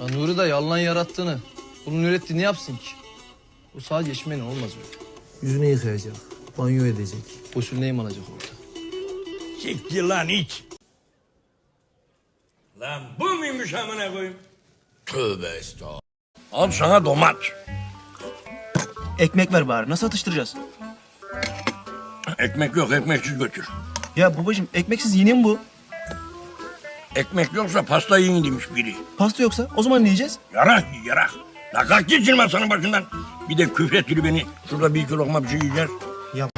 Ya Nuri da yalan yarattığını, bunun ürettiğini yapsın ki? Bu sadece içmeyle olmaz öyle. Yüzünü yıkayacak, banyo edecek, gusül neyim alacak orada. Siktir lan iç. Lan bu muymuş amına koyayım? Tövbe estağfurullah. Al sana domat. Ekmek ver bari. Nasıl atıştıracağız? Ekmek yok ekmeksiz götür. Ya babacığım ekmeksiz yeni mi bu? Ekmek yoksa pasta yiyin demiş biri. Pasta yoksa o zaman ne yiyeceğiz? Yarak yarak. La kalk git şimdi masanın başından. Bir de küfrettiri beni. Şurada bir iki lokma bir şey yiyeceğiz. Ya-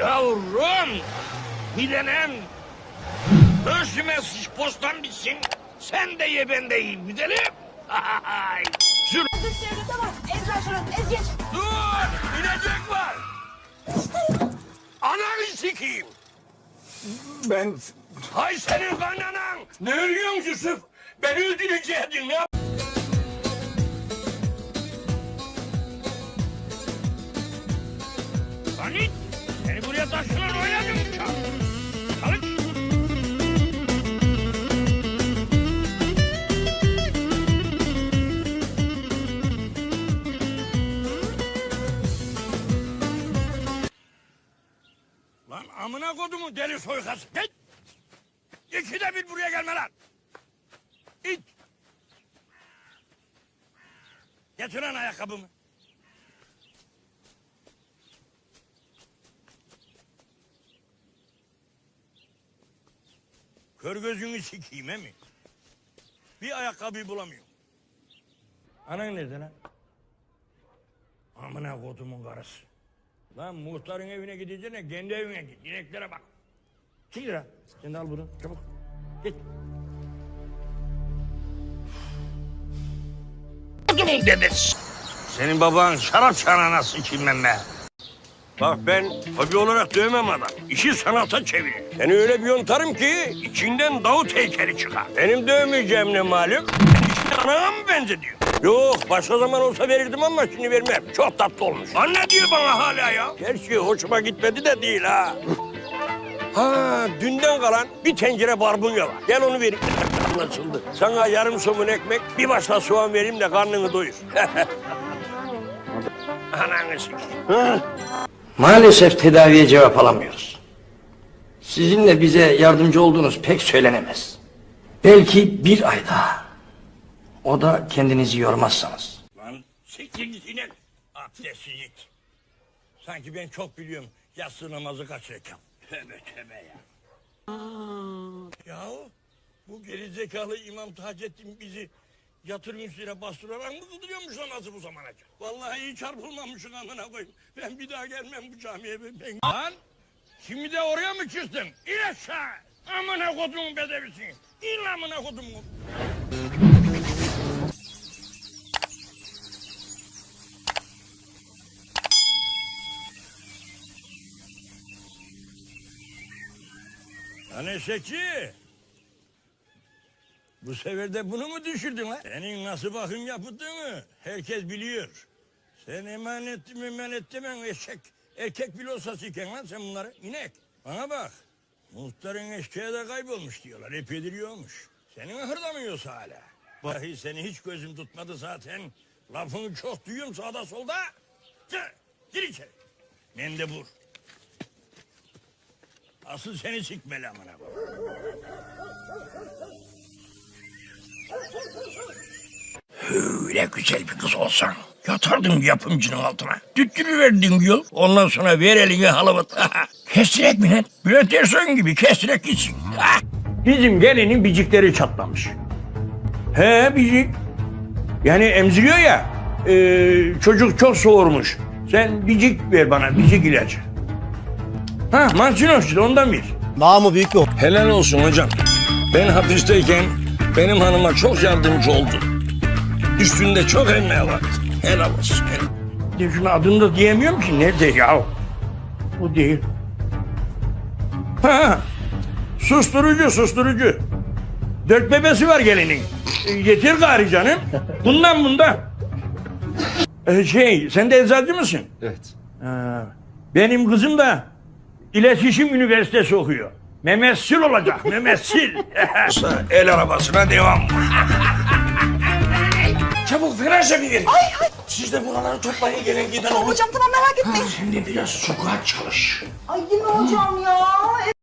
Yavrum. Bilenem. Ölsüme sıç postan bitsin. Sen de ye ben de yiyeyim. Gidelim. Sür. Devlete var. Ez ver şunu. Ez geç. Dur. İnecek var. Ananı sikeyim. Ben Hay senin kaynanan. Ne ölüyorsun Yusuf? Beni öldüreceydin ya. Lan it. Seni buraya taşınan oynadım. Amına kodumu deli soykası. Git. İkide bir buraya gelme lan. İt. Getir lan ayakkabımı. Kör gözünü sikeyim he mi? Bir ayakkabıyı bulamıyorum. Anan nerede lan? Amına kodumun karısı. Lan muhtarın evine gideceğine kendi evine git. İneklere bak. Çık lira. Sen de al bunu çabuk. Git. Kodumun dedesi. Senin baban şarap çanağına sıçayım ben be. Bak ben hobi olarak dövmem adam. İşi sanata çevirir. Seni öyle bir yontarım ki içinden Davut heykeli çıkar. Benim dövmeyeceğim ne malum? Mı benzediyor? Yok başka zaman olsa verirdim ama şimdi vermem. Çok tatlı olmuş. Anne diyor bana hala ya. Gerçi hoşuma gitmedi de değil ha. Ha dünden kalan bir tencere barbunya var. Gel onu vereyim. Anlaşıldı. Sana yarım somun ekmek, bir başla soğan vereyim de karnını doyur. Ananı sikeyim. Maalesef tedaviye cevap alamıyoruz. Sizin de bize yardımcı olduğunuz pek söylenemez. Belki bir ay daha. O da kendinizi yormazsanız. Lan siktir git inek. Abdestsiz. Sanki ben çok biliyorum yatsı namazı kaç rekat. Tövbe tövbe ya. Yahu bu gerizekalı İmam Taceddin bizi yatırım üstüne bastırarak mı kıldırıyormuş namazı bu zamana kadar? Vallahi iyi çarpılmamışsın amına koyayım. Ben bir daha gelmem bu camiye. Ben, ben... Lan şimdi de oraya mı çıktın? İn aşağı. Amına kodumun bedevisin. İn amına kodumun. Lan eşekçi. Bu sefer de bunu mu düşürdün lan? Senin nasıl bakım yapıldığını herkes biliyor. Sen emanet emanet demen eşek. Erkek bile olsa lan sen bunları. İnek. Bana bak. Muhtarın eşeğe de kaybolmuş diyorlar. Epeydir yiyormuş. Senin hırdamıyorsa hala. Vallahi seni hiç gözüm tutmadı zaten. Lafını çok duyuyorum sağda solda. Gir, gir içeri. Mendebur. Asıl seni sikmeli amına koyayım. Öyle güzel bir kız olsan yatardım yapımcının altına. Tüttürüverdin yıl. Ondan sonra ver elini halavat. kestirek mi lan? Bülent Ersoy'un gibi kestirek gitsin. Ha! Bizim gelinin bicikleri çatlamış. He bicik. Yani emziriyor ya. e, çocuk çok soğurmuş. Sen bicik ver bana bicik ilacı. Ha mansiyon işte ondan bir. Namı büyük bir Helal olsun hocam. Ben hapisteyken benim hanıma çok yardımcı oldu. Üstünde çok emeği var. Helal olsun. Helal. De şunu adını da diyemiyorum ki. Nerede ya? O değil. Ha, susturucu susturucu. Dört bebesi var gelinin. E, getir gari canım. Bundan bundan. Ee, şey, sen de eczacı mısın? Evet. Ha, benim kızım da iletişim üniversitesi okuyor. Memessil olacak, memessil. El arabasına devam. Çabuk frense bir Ay ay. Siz de buraları toplayın gelin giden olun. Hocam tamam merak etmeyin. De biraz sokağa çalış. Ay mi hocam ya?